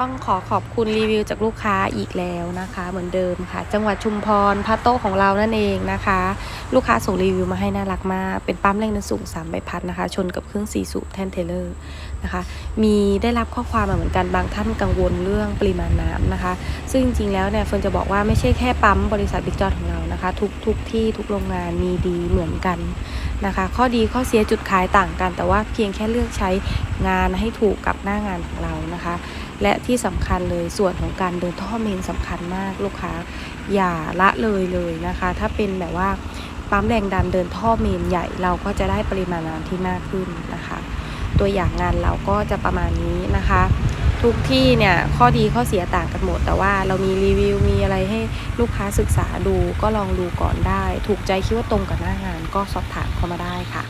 ต้องขอขอบคุณรีวิวจากลูกค้าอีกแล้วนะคะ เหมือนเดิมค่ะ จังหวัดชุมพรพระโต๊ะของเรานั่นเองนะคะ ลูกค้าส่งรีวิวมาให้น่ารักมาก เป็นปั๊มแรงดันสูง3ใบพัดนะคะ ชนกับเครื่อง4สูบแทนเทเลอร์นะคะ มีได้รับข้อความมาเหมือนกันบางท่านกังวลเรื่องปริมาณน้ำนะคะ ซึ่งจริงๆแล้วเนี่ยเฟิร์นจะบอกว่าไม่ใช่แค่ปั๊มบริษัทบิ๊กจอของเรานะคะ ทุกทุกที่ทุกโรงงานมีดีเหมือนกันนะคะ ข้อดีข้อเสียจุดขายต่างกัน แต่ว่าเพียงแค่เลือกใช้ งานให้ถูกกับหน้างานของเรานะคะ และที่สำคัญเลยส่วนของการเดินท่อเมนสำคัญมากลูกค้า อย่าละเลยเลยนะคะ ถ้าเป็นแบบว่าปั๊มแรงดันเดินท่อเมนใหญ่เราก็จะได้ปริมาณน้ำที่มากขึ้นนะคะ ตัวอย่างงานเราก็จะประมาณนี้นะคะ ทุกที่เนี่ยข้อดีข้อเสียต่างกันหมด แต่ว่าเรามีรีวิวมีอะไรให้ลูกค้าศึกษาดูก็ลองดูก่อนได้ ถูกใจคิดว่าตรงกับหน้างานก็สอบถามเข้ามาได้ค่ะ